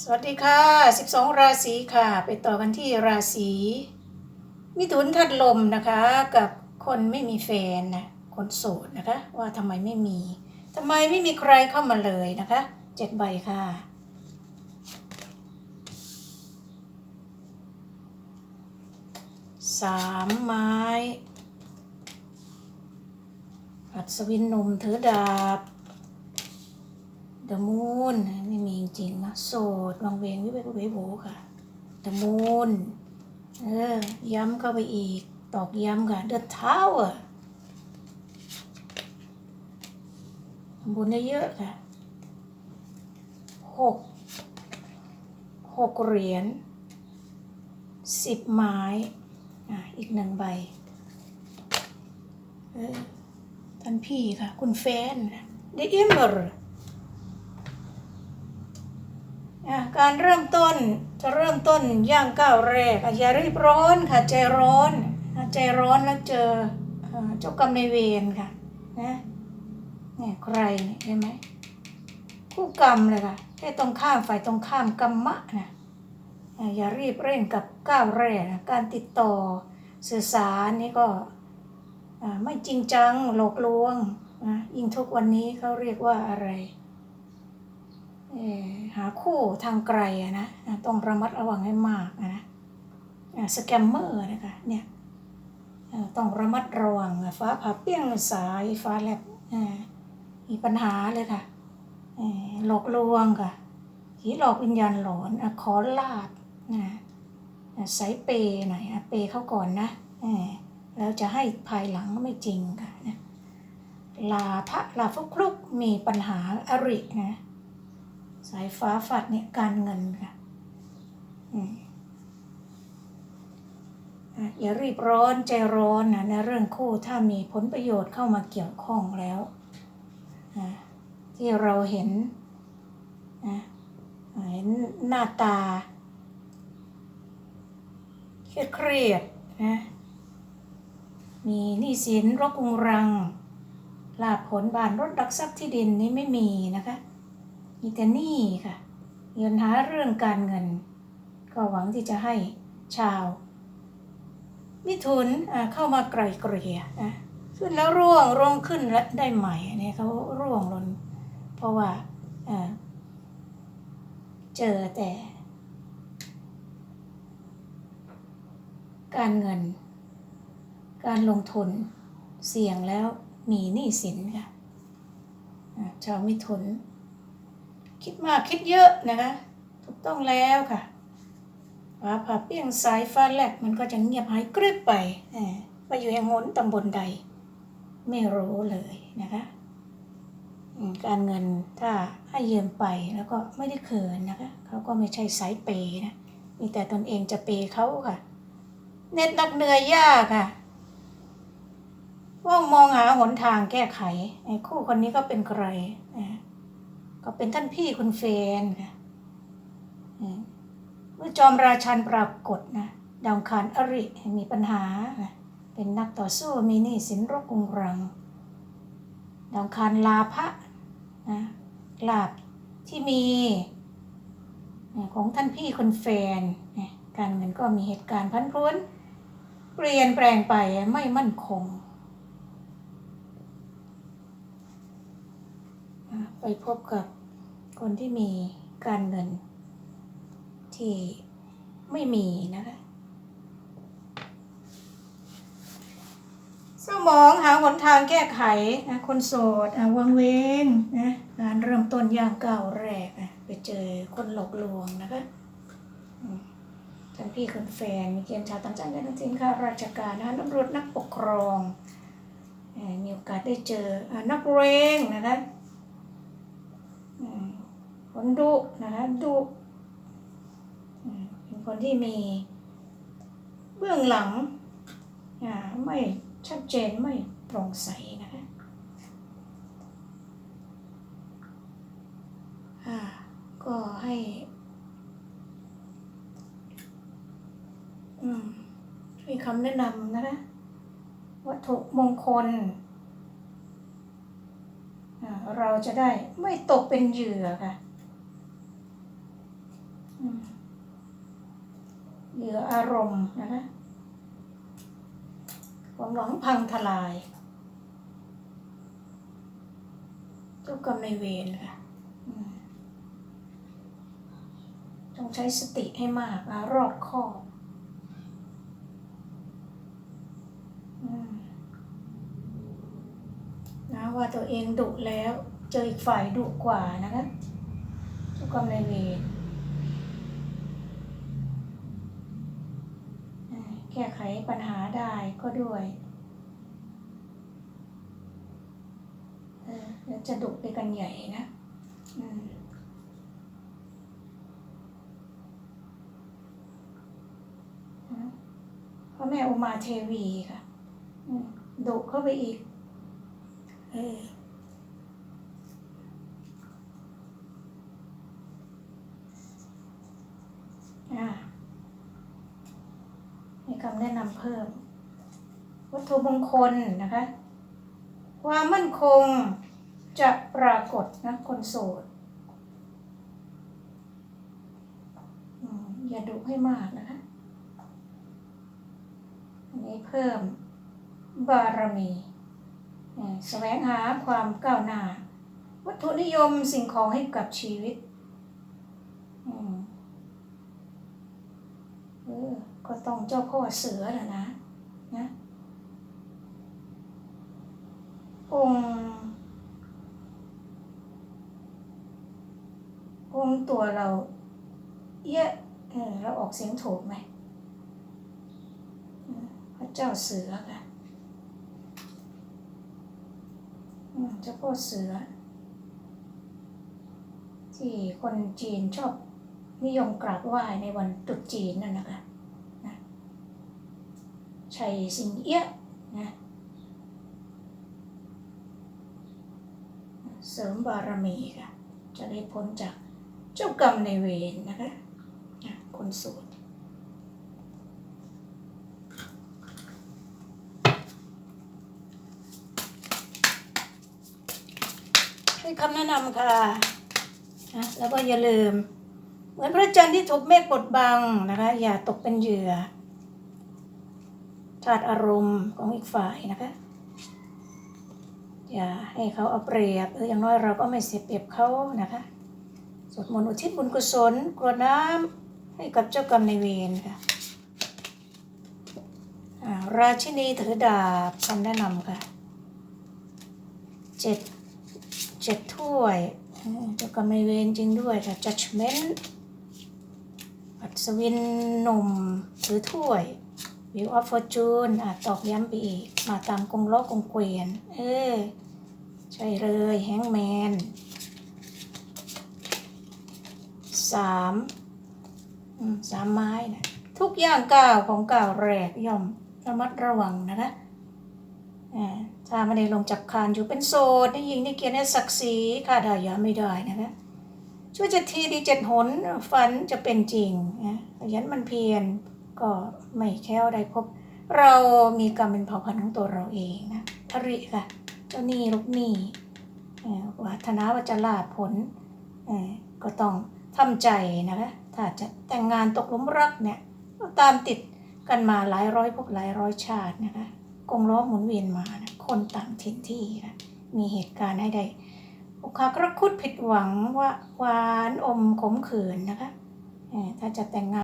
สวัสดีค่ะ 12 ราศีค่ะ ไปต่อกันที่ราศีมิถุนทัดลมนะคะ กับคนไม่มีแฟนนะคนโสดนะคะ ว่าทำไมไม่มีทำไมไม่มีใครเข้ามาเลยนะคะเจ็ดใบค่ะสามไม้อัศวินหนุ่มถือดาบ เดอะมูนไม่มีจริงนะโสดวังเวงวิเวกวิโวค่ะเดอะมูนเออ ย้ำเข้าไปอีก ตอกย้ำค่ะเดอะทาวเวอร์บุญเยอะๆค่ะหกหกเหรียญสิบไม้อะอีกหนึ่งใบเออท่านพี่ค่ะ คุณแฟนเดอิมเบอร์ อะ การเริ่มต้นจะเริ่มต้นย่างก้าวแรกอย่ารีบร้อนค่ะใจร้อนใจร้อนแล้วเจอเจ้ากรรมในเวรค่ะนะเนี่ยใครเนี่ยเห็นไหมคู่กรรมเลยค่ะแค่ตรงข้ามฝ่ายตรงข้ามกรรมะนะอย่ารีบเร่งกับก้าวแรกนะการติดต่อสื่อสารนี่ก็ไม่จริงจังหลอกลวงนะยิ่งทุกวันนี้เขาเรียกว่าอะไร หาคู่ทางไกลอะนะต้องระมัดระวังให้มากนะสแกมเมอร์นะคะเนี่ยต้องระมัดระวังฟ้าผ่าเปี้ยงสายฟ้าแลบมีปัญหาเลยค่ะหลอกลวงค่ะผีหลอกวิญญาณหลอนอขอลาบนะอะใส่เปยหน่อยเปยเขาก่อนนะแล้วจะให้ภายหลังไม่จริงค่ะนะลาพระลาฟุกคลุกมีปัญหาอรินะ สายฟ้าฝัดเนี่ยการเงินค่ะอืมอะอย่ารีบร้อนใจร้อนนะในเรื่องคู่ถ้ามีผลประโยชน์เข้ามาเกี่ยวข้องแล้ว ที่เราเห็นนะเห็นหน้าตา เครียดๆนะมีหนี้สินรบกุงรังลาภผลบานรถดักทรัพย์ที่ดินนี้ไม่มีนะคะ มีแต่หนี้ค่ะมีปัญหาเรื่องการเงิน ก็หวังที่จะให้ชาว มิถุนเข้ามาไกลเกลี่ยนะขึ้นแล้วร่วงร่วงขึ้นและได้ใหม่เนี่ยเขาร่วงลน เพราะว่าเจอแต่ การเงิน การลงทุนเสี่ยงแล้วมีหนี้สินค่ะชาวมิถุน คิดมากคิดเยอะนะคะถูกต้องแล้วค่ะฟ้าผ่าเปี้ยงสายฟ้าแลบมันก็จะเงียบหายกริบไปไปอยู่แห่งหนตำบลใด ไม่รู้เลยนะคะการเงินถ้าให้ยืมไปแล้วก็ไม่ได้เขินนะคะเขาก็ไม่ใช่สายเปย์นะมีแต่ตนเองจะเปย์เขาค่ะ เน็ตนักเหนื่อยยากค่ะว่ามองหาหนทางแก้ไขไอ้คู่คนนี้ก็เป็นใครอ่า ก็เป็นท่านพี่คุณเฟนค่ะเมื่อจอมราชันปรากฏนะดาวอังคารอริมีปัญหา เป็นนักต่อสู้มีหนี้สินรบกรุงรัง ดาวอังคารลาภะนะลาบที่มีของท่านพี่คุณแฟน การเงินก็มีเหตุการณ์พันพรุนเปลี่ยนแปลงไปไม่มั่นคง อะ ไปพบกับคนที่มีการเงิน ที่ไม่มีนะคะสมองหาหนทางแก้ไขนะคนโสดอะวังเวงนะการเริ่มต้นย่างก้าวแรกอะไปเจอคนหลอกลวงนะคะท่านพี่คนแฟนมีเกณฑ์ชาวต่างชาติกันทั้งสิ้นข้าราชการนะตำรวจนักปกครองอ่อมีโอกาสได้เจออะนักเรงนะคะ คนดุนะคะดุเป็นคนที่มีเบื้องหลังอ่าไม่ชัดเจนไม่โปร่งใสนะคะอ่าก็ให้อืมให้คำแนะนำนะคะวัตถุมงคลอ่าเราจะได้ไม่ตกเป็นเหยื่อค่ะ เดืออารมณ์นะคะความหวังพังทลายเจ้ากรรมในเวรค่ะต้องใช้สติให้มากนะรอบคอบอืมนะว่าตัวเองดุแล้ว เจออีกฝ่ายดุกว่านะคะเจ้ากรรมในเวรอ่า แก้ไขปัญหาได้ก็ด้วยเออเดี๋ยวจะดุไปกันใหญ่นะอืมพระแม่อุมาเทวีค่ะดุเข้าไปอีก เออ อ่ามีคำ แนะนำเพิ่ม วัตถุมงคลนะคะความมั่นคงจะปรากฏนะคนโสดอย่าดุให้มากนะคะอันนี้เพิ่มบารมีแสวงหาความก้าวหน้า วัตถุนิยมสิ่งของให้กับชีวิตอืม เออ ก็ต้องเจ้าพ่อเสือแหละนะ นะ องค์ องค์ตัวเรา เยอะเออเราออกเสียงถูกไหมพระเจ้าเสือค่ะเจ้าพ่อเสือ ที่คนจีนชอบ นิยมกราบไหว้ในวันตรุษจีนนั่นนะคะนะชัยสิงเอี้ยะนะเสริมบารมีค่ะ จะได้พ้นจากเจ้ากรรมในายเวรนะคะอะคนโสดให้คำแนะนำค่ะนะแล้วก็อย่าลืม เหมือนพระจันทร์ที่ถูกเมฆบดบังนะคะ อย่าตกเป็นเหยื่อธาตุอารมณ์ของอีกฝ่ายนะคะ อย่าให้เขาเอาเปรียบเอออย่างน้อยเราก็ไม่เสียเปรียบเขานะคะสวดมนต์อุทิศบุญกุศลกรวดน้ำให้กับเจ้ากรรมนายเวรค่ะราชินีถือดาบคำแนะนำค่ะเจ็ดเจ็ดถ้วยเจ้ากรรมนายเวรจริงด้วยค่ะ judgment อัศวินหนุ่มถือถ้วย View of Fortune อะตอกย้ำไปอีก มาตามกงโล้อกงเกวียน เออ ใช่เลยแฮงแมนสามสามไม้นะทุกอย่างก้าวของก้าวแรกย่อมระมัดระวังนะคะอ่าถ้าไม่ได้ลงจากคานอยู่เป็นโสดนี่ยิงนี่เกียรติในศักดิ์ศรีขาดหายาไม่ได้นะคะ ช่วยจะทีดีเจ็ดหนฝันจะเป็นจริงนะขยันมันเพียรก็ไม่แค้วได้พบ เรามีกรรมเป็นเผ่าพันธุ์ของตัวเราเองนะทริค่ะเจ้าหนี้ลูกหนี้เอ่วัฒนาว่าจะลาผลเอ่อก็ต้องทำใจนะคะถ้าจะแต่งงานตกลุมรักเนี่ยตามติดกันมาหลายร้อยพวกหลายร้อยชาตินะคะกงล้อหมุนเวียนมานะคนต่างถิ่นที่ค่ะมีเหตุการณ์ให้ได้ อกหักรักคุดผิดหวังว่าหวานอมขมขื่นนะคะถ้าจะแต่งงาน